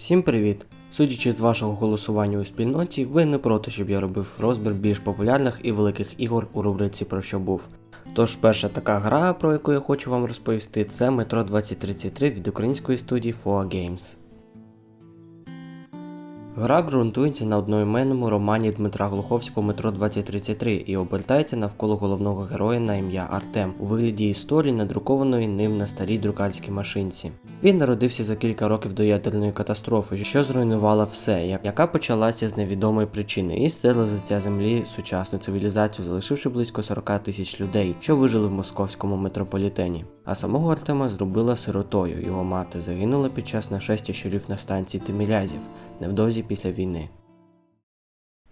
Всім привіт! Судячи з вашого голосування у спільноті, ви не проти, щоб я робив розбір більш популярних і великих ігор у рубриці про що був. Тож перша така гра, про яку я хочу вам розповісти, це Metro 2033 від української студії FOA Games. Гра ґрунтується на одноіменному романі Дмитра Глуховського Метро 2033 і обертається навколо головного героя на ім'я Артем у вигляді історії, надрукованої ним на старій друкарській машинці. Він народився за кілька років до ядерної катастрофи, що зруйнувала все, яка почалася з невідомої причини, і стерла з лиця землі сучасну цивілізацію, залишивши близько 40 тисяч людей, що вижили в московському метрополітені. А самого Артема зробила сиротою. Його мати загинула під час нашестя щурів на станції Тимілязів невдовзі після війни.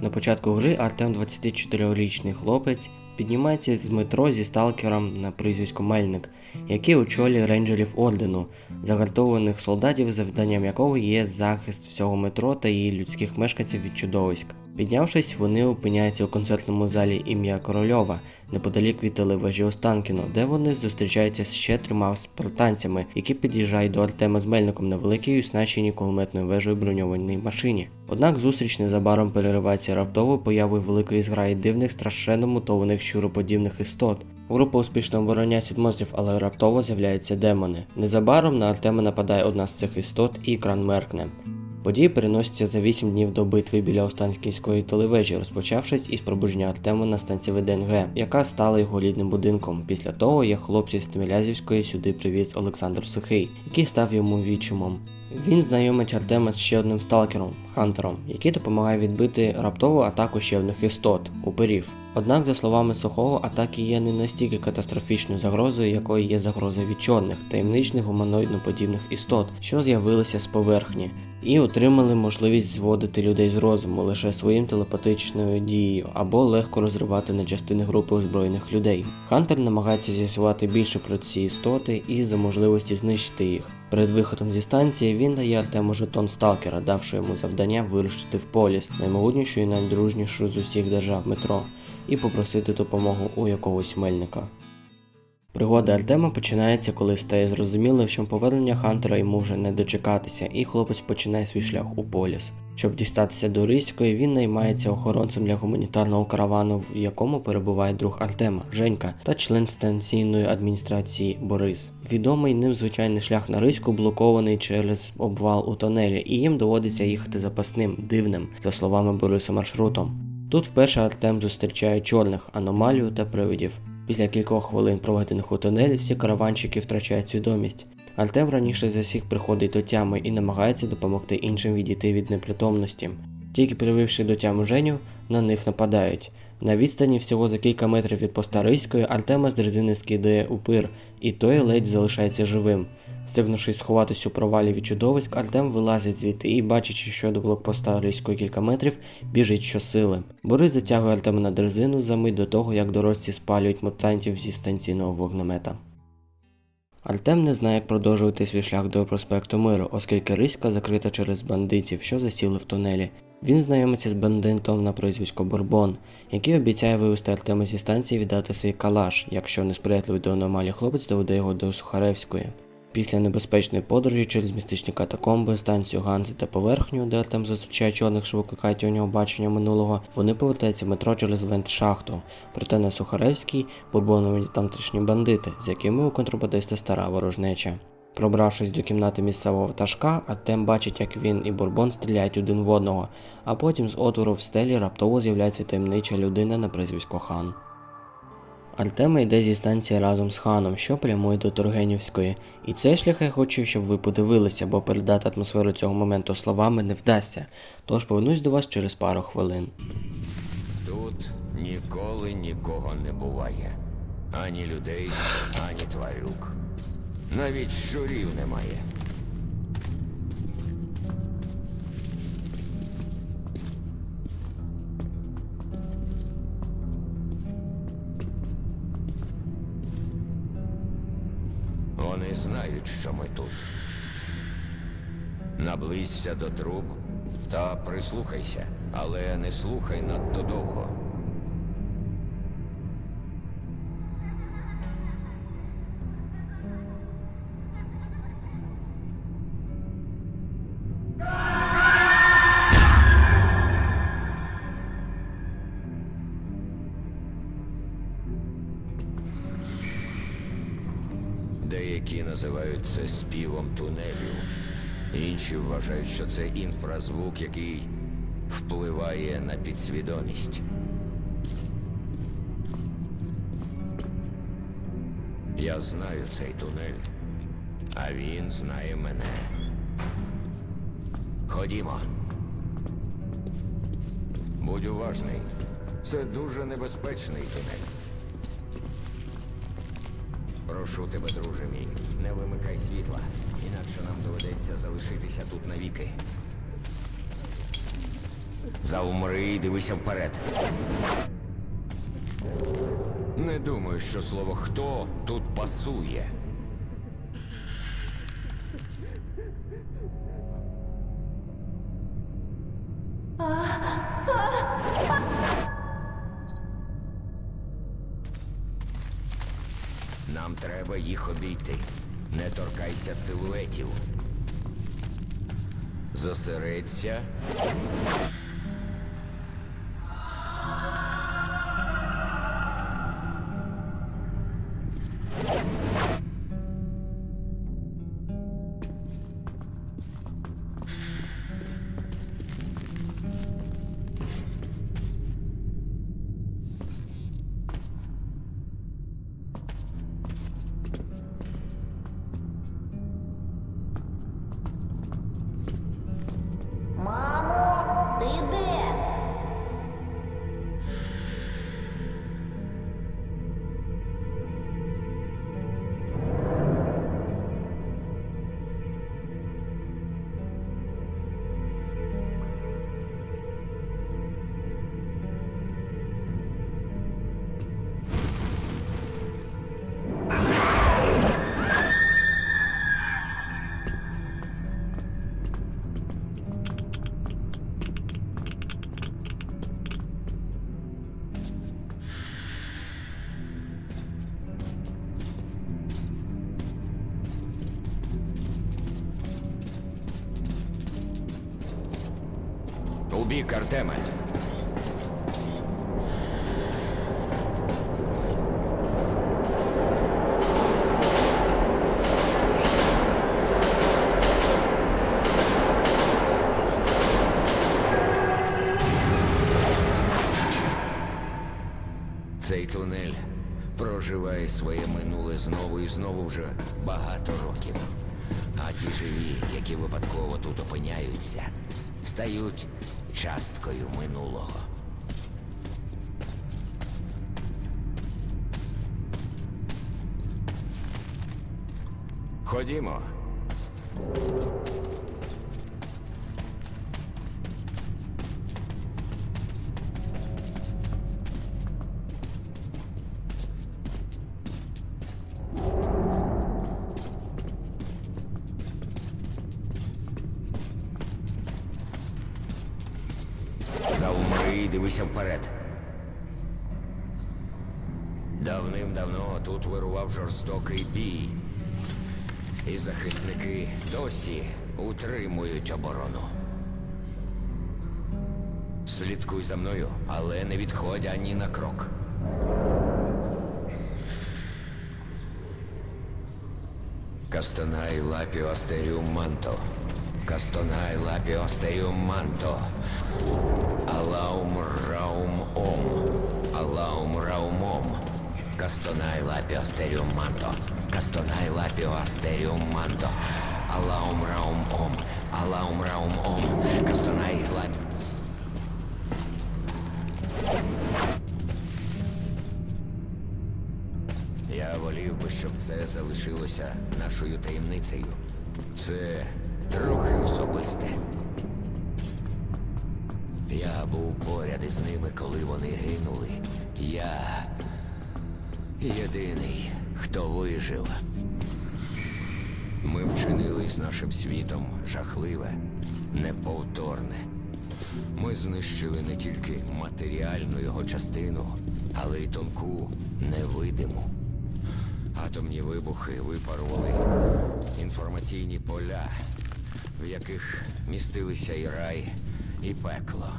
На початку гри Артем 24-річний хлопець піднімається з метро зі сталкером на прізвисько Мельник, який очолює рейнджерів ордену, загартованих солдатів, завданням якого є захист всього метро та її людських мешканців від чудовиськ. Піднявшись, вони опиняються у концертному залі ім'я Корольова, неподалік від телевежі Останкіно, де вони зустрічаються з ще трьома спартанцями, які під'їжджають до Артема з Мельником на великій оснащеній кулеметною вежею броньованій машині. Однак зустріч незабаром переривається раптовою появою великої зграї дивних страшенно мутованих щуроподібних істот. Група успішно обороняється від монстрів, але раптово з'являються демони. Незабаром на Артема нападає одна з цих істот і кран меркне. Події переносяться за 8 днів до битви біля Останкінської телевежі, розпочавшись із пробудження Артема на станції ВДНГ, яка стала його рідним будинком. Після того, як хлопці з Тимілязівської сюди привіз Олександр Сухий, який став йому відчимом. Він знайомить Артема з ще одним сталкером Хантером, який допомагає відбити раптову атаку ще одних істот упирів. Однак, за словами Сухого, атаки є не настільки катастрофічною загрозою, якою є загроза від чорних, таємничних гуманоїдно-подібних істот, що з'явилися з поверхні, і отримали можливість зводити людей з розуму лише своїм телепатичною дією або легко розривати на частини групи озброєних людей. Хантер намагається з'ясувати більше про ці істоти і за можливості знищити їх. Перед виходом зі станції він дає Артему жетон сталкера, давши йому завдання вирушити в поліс, наймогутнішу і найдружнішу з усіх держав метро, і попросити допомогу у якогось мельника. Пригода Артема починається, коли стає зрозуміло, що повернення Хантера йому вже не дочекатися, і хлопець починає свій шлях у поліс. Щоб дістатися до Ризької, він наймається охоронцем для гуманітарного каравану, в якому перебуває друг Артема, Женька, та член станційної адміністрації Борис. Відомий ним звичайний шлях на Ризьку блокований через обвал у тонелі, і їм доводиться їхати запасним, дивним, за словами Бориса маршрутом. Тут вперше Артем зустрічає чорних, аномалію та привидів. Після кількох хвилин проведених у тунелі всі караванщики втрачають свідомість. Артем раніше за всіх приходить до тями і намагається допомогти іншим відійти від непритомності. Тільки прививши до тями Женю, на них нападають. На відстані всього за кілька метрів від Постариської Артема з дрезини скидає упир, і той ледь залишається живим. Стигнувшись сховатись у провалі від чудовиськ, Артем вилазить звідти і, бачачи, що до блокпоста Ризької кілька метрів, біжить щосили. Борис затягує Артема на дрезину за мить до того, як дорожці спалюють мутантів зі станційного вогнемета. Артем не знає, як продовжувати свій шлях до проспекту Миру, оскільки Риська закрита через бандитів, що засіли в тунелі. Він знайомиться з бандитом на прізвисько Бурбон, який обіцяє вивезти Артема зі станції віддати свій калаш, якщо несприятливий до аномалії хлопець доведе його до Сухаревської. Після небезпечної подорожі через містичні катакомби, станцію Ганзи та поверхню, де Артем зустрічає чорних, що викликають у нього бачення минулого, вони повертаються в метро через вент-шахту. Проте на Сухаревській бурбонові тамтешні бандити, з якими у контрабандиста стара ворожнеча. Пробравшись до кімнати місцевого ватажка, Артем бачить, як він і Бурбон стріляють один в одного, а потім з отвору в стелі раптово з'являється таємнича людина на прізвисько Хан. Артема йде зі станції разом з ханом, що прямує до Тургенівської. І цей шлях я хочу, щоб ви подивилися, бо передати атмосферу цього моменту словами не вдасться. Тож повернусь до вас через пару хвилин. Тут ніколи нікого не буває. Ані людей, ані тварюк. Навіть щурів немає. Вони знають, що ми тут. Наблизься до труб та прислухайся, але не слухай надто довго. Називають це співом тунелю. Інші вважають, що це інфразвук, який впливає на підсвідомість. Я знаю цей тунель, а він знає мене. Ходімо. Будь уважний. Це дуже небезпечний тунель. Прошу тебе, друже мій, не вимикай світла, інакше нам доведеться залишитися тут навіки. Заумри і дивися вперед. Не думаю, що слово хто тут пасує. Нам треба їх обійти. Не торкайся силуетів. Зосередься. У бік, Артеме. Цей тунель проживає своє минуле знову і знову вже багато років. А ті живі, які випадково тут опиняються, стають часткою минулого. Ходімо. Дивися вперед. Давним-давно тут вирував жорстокий бій. І захисники досі утримують оборону. Слідкуй за мною, але не відходь ані на крок. Кастонай лапіо астеріум манто. Кастонай лапіо астеріум манто. Алаум раум ом. Алаум раум ом. Кастонай лапіо астеріум манто. Кастонай лапіо астеріум манто. Алаум раум ом. Алаум раум ом. Кастонай лапіо. Я волів би, щоб це залишилося нашою таємницею. Це трохи особисте. Я був поряд із ними, коли вони гинули. Я єдиний, хто вижив. Ми вчинили з нашим світом жахливе, неповторне. Ми знищили не тільки матеріальну його частину, але й тонку, невидиму. Атомні вибухи випарували інформаційні поля, в яких містилися і рай, і пекло.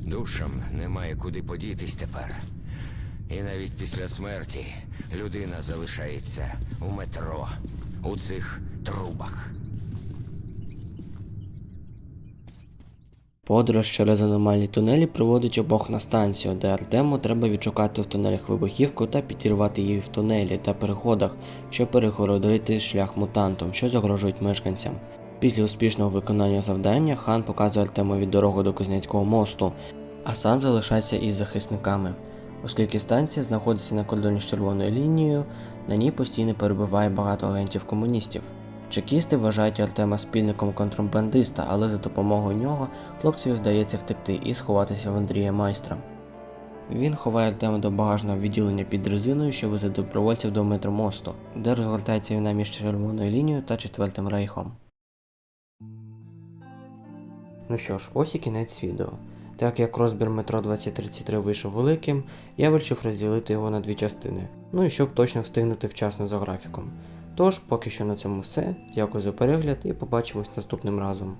Душам немає куди подітись тепер. І навіть після смерті людина залишається у метро, у цих трубах. Подорож через аномальні тунелі приводить обох на станцію, де Артему треба відшукати в тунелях вибухівку та підірвати її в тунелі та переходах, щоб перегородити шлях мутантам, що загрожують мешканцям. Після успішного виконання завдання хан показує Артемові дорогу до Кузнецького мосту, а сам залишається із захисниками. Оскільки станція знаходиться на кордоні з червоною лінією, на ній постійно перебуває багато агентів комуністів. Чекісти вважають Артема спільником контрабандиста, але за допомогою нього хлопцеві вдається втекти і сховатися в Андрія майстра. Він ховає Артема до багажного відділення під резиною, що везе добровольців до метромосту, де розгортається війна між червоною лінією та четвертим рейхом. Ну що ж, ось і кінець відео. Так як розбір метро 2033 вийшов великим, я вирішив розділити його на дві частини. Ну і щоб точно встигнути вчасно за графіком. Тож, поки що на цьому все. Дякую за перегляд і побачимось наступним разом.